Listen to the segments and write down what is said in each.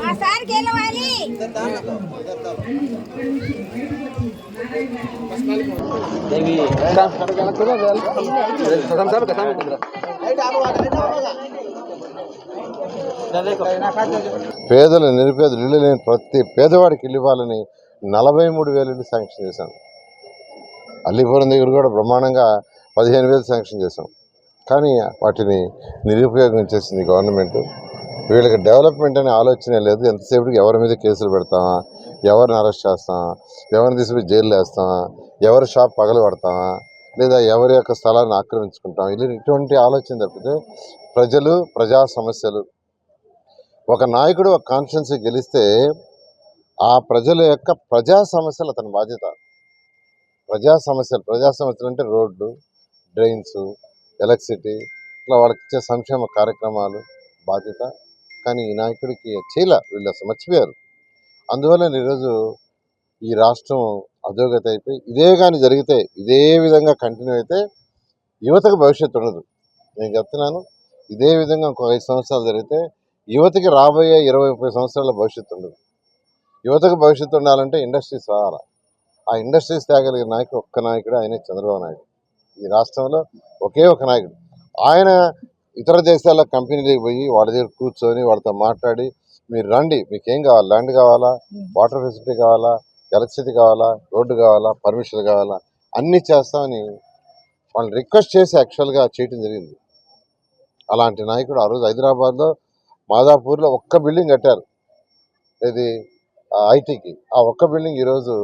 మా సార్ గెలవాలి గారిని పేదలు నిరుపేదలు ఇల్లు లేని ప్రతి పేదవాడికి ఇల్లు ఇవ్వాలని నలభై మూడు వేలు ఇల్లు శాంక్షన్ చేశాం. అల్లిపురం దగ్గర కూడా బ్రహ్మాండంగా పదిహేను వేలు శాంక్షన్ చేశాం. కానీ వాటిని నిరుపయోగం చేసింది గవర్నమెంట్. వీళ్ళకి డెవలప్మెంట్ అనే ఆలోచనే లేదు. ఎంతసేపటికి ఎవరి మీద కేసులు పెడతామా ఎవరిని అరెస్ట్ చేస్తామా ఎవరిని తీసుకుని జైలు వేస్తామా ఎవరి షాప్ పగలు పడతామా లేదా ఎవరి యొక్క స్థలాన్ని ఆక్రమించుకుంటాం? ఇలా ఇటువంటి ఆలోచన తప్పితే ప్రజలు ప్రజా సమస్యలు. ఒక నాయకుడు ఒక కాన్స్టిట్యున్సీ గెలిస్తే ఆ ప్రజల యొక్క ప్రజా సమస్యలు అతని బాధ్యత. ప్రజా సమస్యలు ప్రజా సమస్యలు అంటే రోడ్లు డ్రైన్స్ ఎలక్ట్రిసిటీ ఇట్లా వాళ్ళకి ఇచ్చే సంక్షేమ కార్యక్రమాలు బాధ్యత. కానీ ఈ నాయకుడికి చేయలే వీళ్ళు అసలు మర్చిపోయారు. అందువల్ల ఈరోజు ఈ రాష్ట్రం అధోగతి అయిపోయి ఇదే కానీ జరిగితే ఇదే విధంగా కంటిన్యూ అయితే యువతకు భవిష్యత్తు ఉండదు. నేను చెప్తున్నాను ఇదే విధంగా ఇంకో ఐదు సంవత్సరాలు జరిగితే యువతకి రాబోయే ఇరవై ముప్పై సంవత్సరాల భవిష్యత్తు ఉండదు. యువతకు భవిష్యత్తు ఉండాలంటే ఇండస్ట్రీస్ రావాలి. ఆ ఇండస్ట్రీస్ తేగలిగిన నాయకుడు ఒక్క నాయకుడు ఆయనే చంద్రబాబు నాయుడు. ఈ రాష్ట్రంలో ఒకే ఒక నాయకుడు. ఆయన ఇతర దేశాల కంపెనీలకు పోయి వాళ్ళ దగ్గర కూర్చొని వాళ్ళతో మాట్లాడి మీరు రండి మీకు ఏం కావాలి? ల్యాండ్ కావాలా? వాటర్ ఫెసిలిటీ కావాలా? ఎలక్ట్రిసిటీ కావాలా? రోడ్డు కావాలా? పర్మిషన్ కావాలా? అన్నీ చేస్తామని వాళ్ళని రిక్వెస్ట్ చేసి యాక్చువల్గా చేయటం జరిగింది. అలాంటి నాయకుడు ఆ రోజు హైదరాబాద్లో మాదాపూర్లో ఒక్క బిల్డింగ్ కట్టారు. ఇది ఐటీకి. ఆ ఒక్క బిల్డింగ్ ఈరోజు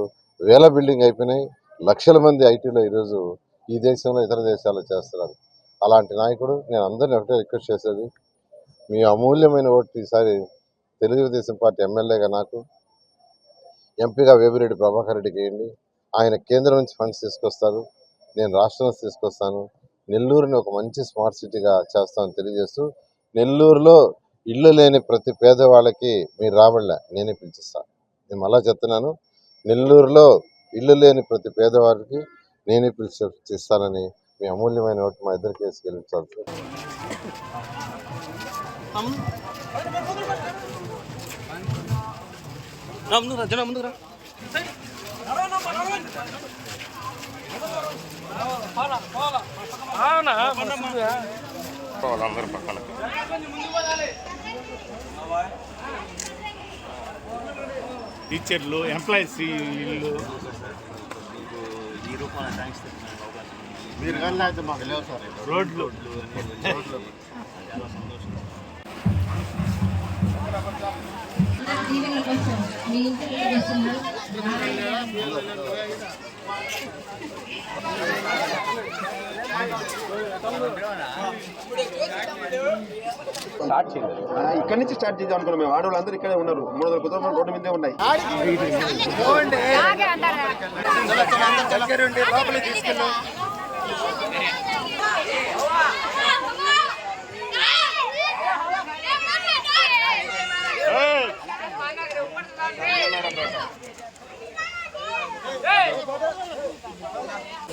వేల బిల్డింగ్ అయిపోయినాయి. లక్షల మంది ఐటీలో ఈరోజు ఈ దేశంలో ఇతర దేశాల్లో చేస్తున్నారు. అలాంటి నాయకుడు నేను అందరిని ఒకటే రిక్వెస్ట్ చేసేది మీ అమూల్యమైన ఓటు ఈసారి తెలుగుదేశం పార్టీ ఎమ్మెల్యేగా నాకు ఎంపీగా వేమిరెడ్డి ప్రభాకర్ రెడ్డికి వేయండి. ఆయన కేంద్రం నుంచి ఫండ్స్ తీసుకొస్తారు. నేను రాష్ట్రం నుంచి తీసుకొస్తాను. నెల్లూరుని ఒక మంచి స్మార్ట్ సిటీగా చేస్తామని తెలియజేస్తూ నెల్లూరులో ఇల్లు లేని ప్రతి పేదవాళ్ళకి మీరు రాబడలే నేనే పిలిచిస్తాను నేను మళ్ళా చెప్తున్నాను నెల్లూరులో ఇల్లు లేని ప్రతి పేదవారికి నేనే పిలిచి ఇస్తానని మీ అమూల్యమైన ఓటు మా ఇద్దరు కేసు గెలిపించాల్సి రా ముందుకు రా జన ముందుకు రా వాళ్ళందరూ పక్కన టీచర్లు ఎంప్లాయీస్ ఇల్లు మీరు కానీ అయితే మాకు లేవు సార్ రోడ్లు దీవెనల కోసం మీ ఇంటికి వస్తున్నారు. ఇక్కడ నుంచి స్టార్ట్ చేద్దాం అనుకున్నాం మేము. ఆడవాళ్ళందరూ ఇక్కడే ఉన్నారు. మూడు వందల కుటుంబాలు రోడ్డు మీదే ఉన్నాయి.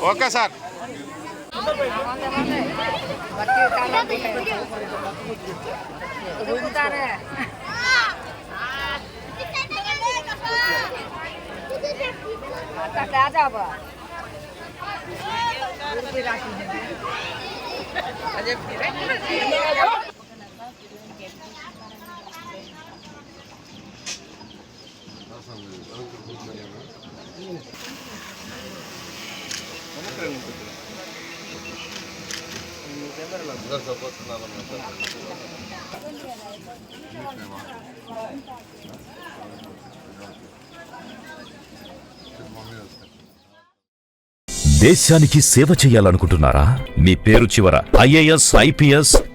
Okay sir. Vamos perguntar. గుంతారే आता যাব దేశానికి సేవ చేయాలనుకుంటున్నారా మీ పేరు చివర ఐఏఎస్ ఐపీఎస్